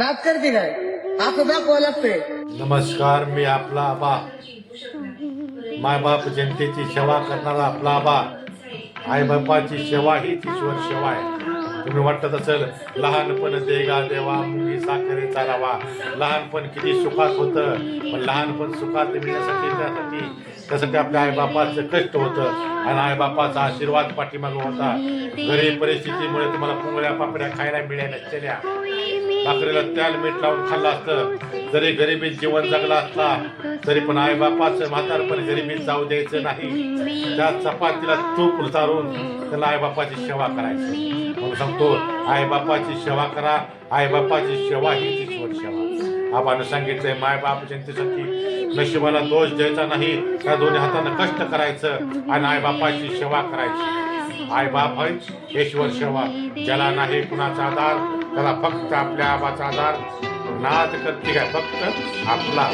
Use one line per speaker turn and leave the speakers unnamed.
नाच करते काय असं दाखवावं लागतंय
नमस्कार मी आपला आबा। मायबाप जनतेची सेवा करणारा आपला आबा। आईबापाची सेवा हीच ईश्वर सेवा आहे. तुम्ही वाटत असेल लहानपण देगा देवा मुंगी साखरे चालावा लहानपण किती सुखात होतं पण लहानपण सुखात मिळण्यासाठी त्यासाठी त्यासाठी आपल्या आईबापाचं कष्ट होतं. आणि आईबापाचा आशीर्वाद पाठीमागं होता. गरीब परिस्थितीमुळे तुम्हाला पुंगळ्या पापड्या खायला मिळाल्या नसलेल्या. भाकरीला त्याल मीठ लावून खाल्लं असतं. जरी गरिबीत जीवन जगला असला तरी पण आईबापाचं म्हातारपण गरिबीत जाऊ द्यायचं नाही. त्या चपातीला तूप उतारून त्याला आईबापाची सेवा करायची. म्हणून सांगतो आईबापाची सेवा करा. आईबापाची सेवा ही ईश्वर सेवा आबानं सांगितलंय मायबाप जनतेसाठी नशिबाला दोष द्यायचा नाही. त्या दोन्ही हातानं कष्ट करायचं आणि आईबापाची सेवा करायची. आईबाप आहे ईश्वर सेवा. ज्याला नाही कुणाचा आधार त्याला फक्त आपल्या आबाचा आधार. नाद करते काय फक्त आपला.